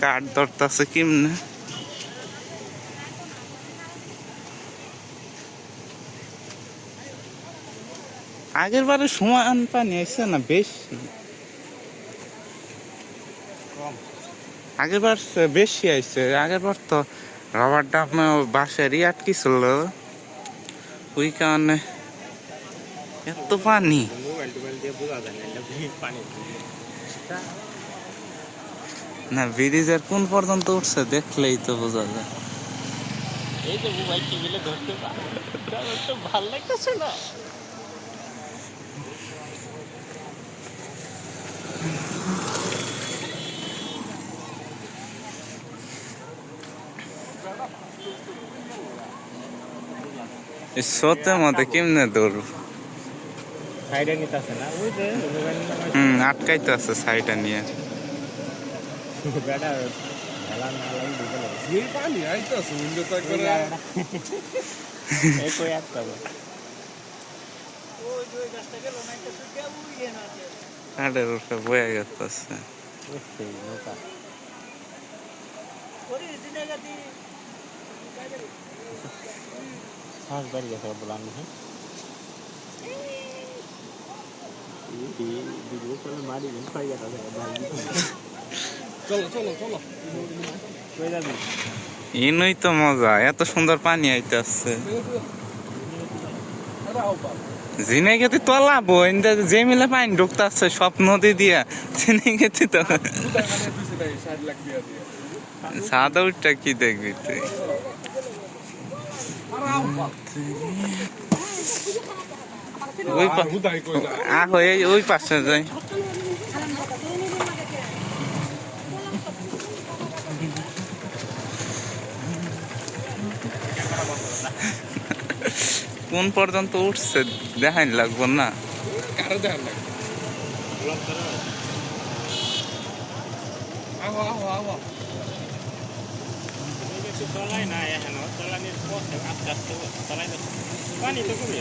কাঠ ধরতেছে কেমনে? আগের বারে সমান পানি আসছে না বেশি? আগের বার বেশি আইছে, আগের বার তো রবার ডামে বাঁশেরই আটকিছিল ওই কারণে এত পানি। পানি? না ব্রিজের কোন পর্যন্ত উঠছে দেখলেই তো বোঝা যায়। এই যে মোবাইল ধরতে পারে। তো ভালো লাগতেছে না। কেমনে দৌড় সাইডে না ওই যে হুম আটকাইতে আছে সাইডে নিয়ে। বেটা খেলা না লাগে ঢুকে লাগে এই পানি আইতাছে উইন্ডো তো একবারে এই কই আসতে হবে কাঠের উপরে বয়ে গেছে বললাম হ্যাঁ মারি ইনুই তো মজা এত সুন্দর পানি আইতে আসছে জিনে গেতে তলা বই যে মিলে পানি ঢুকতে আসছে সব নদী দিয়া জিনে গেছি তো। কোথায় পিছে নাই 60 লাখ দিয়া দিয়ে সাদা উঠটা কি দেখবি তুই ওই পাশে যাই। কোন পর্যন্ত উঠছে দেখাই লাগবো না। কারে দেখার লাগে আও আও আও তলায় না এখন তলানির পথে আস্তে আস্তে তলায় পানি তো কমে